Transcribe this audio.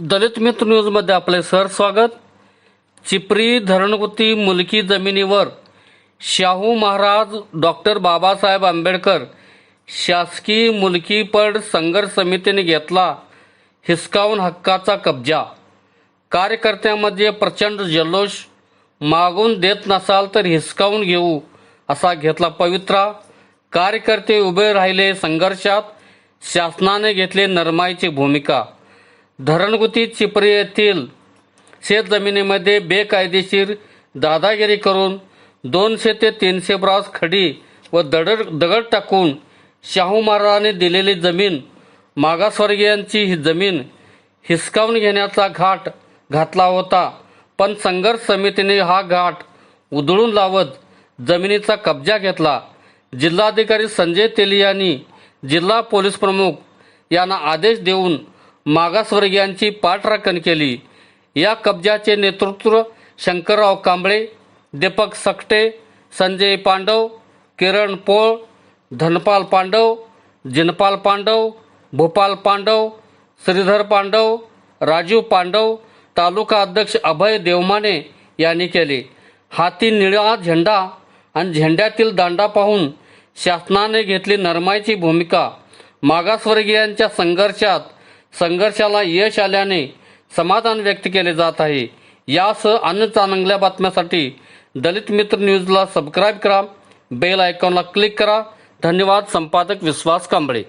दलित मित्र न्यूजमध्ये आपले सर स्वागत. चिपरी धरणगुती मुलकी जमिनीवर शाहू महाराज डॉक्टर बाबासाहेब आंबेडकर शासकीय मुलकीपड संघर्ष समितीने घेतला हिसकावून हक्काचा कब्जा. कार्यकर्त्यांमध्ये प्रचंड जल्लोष. मागून देत नसाल तर हिसकावून घेऊ असा घेतला पवित्रा. कार्यकर्ते उभे राहिले संघर्षात. शासनाने घेतले नरमाईची भूमिका. धरणगुती चिपरी येथील शेतजमिनीमध्ये बेकायदेशीर दादागिरी करून दोनशे ते तीनशे ब्रास खडी व दगड दगड टाकून शाहू महाराजांनी दिलेली जमीन मागासवर्गीयांची ही जमीन हिसकावून घेण्याचा घाट घातला होता. पण संघर्ष समितीने हा घाट उधळून लावत जमिनीचा कब्जा घेतला. जिल्हाधिकारी संजय तेली यांनी जिल्हा पोलीस प्रमुख यांना आदेश देऊन मागासवर्गीयांची पाठराखण केली. या कब्जाचे नेतृत्व शंकरराव कांबळे दीपक सकटे संजय पांडव किरण पोळ धनपाल पांडव जिनपाल पांडव भूपाल पांडव श्रीधर पांडव राजीव पांडव तालुका अध्यक्ष अभय देवमाने यांनी केले. हाती निळा झेंडा आणि झेंड्यातील दांडा पाहून शासनाने घेतली नरमाईची भूमिका. मागासवर्गीयांच्या संघर्षात संघर्षाला यश आल्याने समाधान व्यक्त केले जात आहे. यासह अन्य चांगल्या बातम्यासाठी दलित मित्र न्यूजला सबस्क्राईब करा. बेल आयकॉनला क्लिक करा. धन्यवाद संपादक विश्वास कांबळे.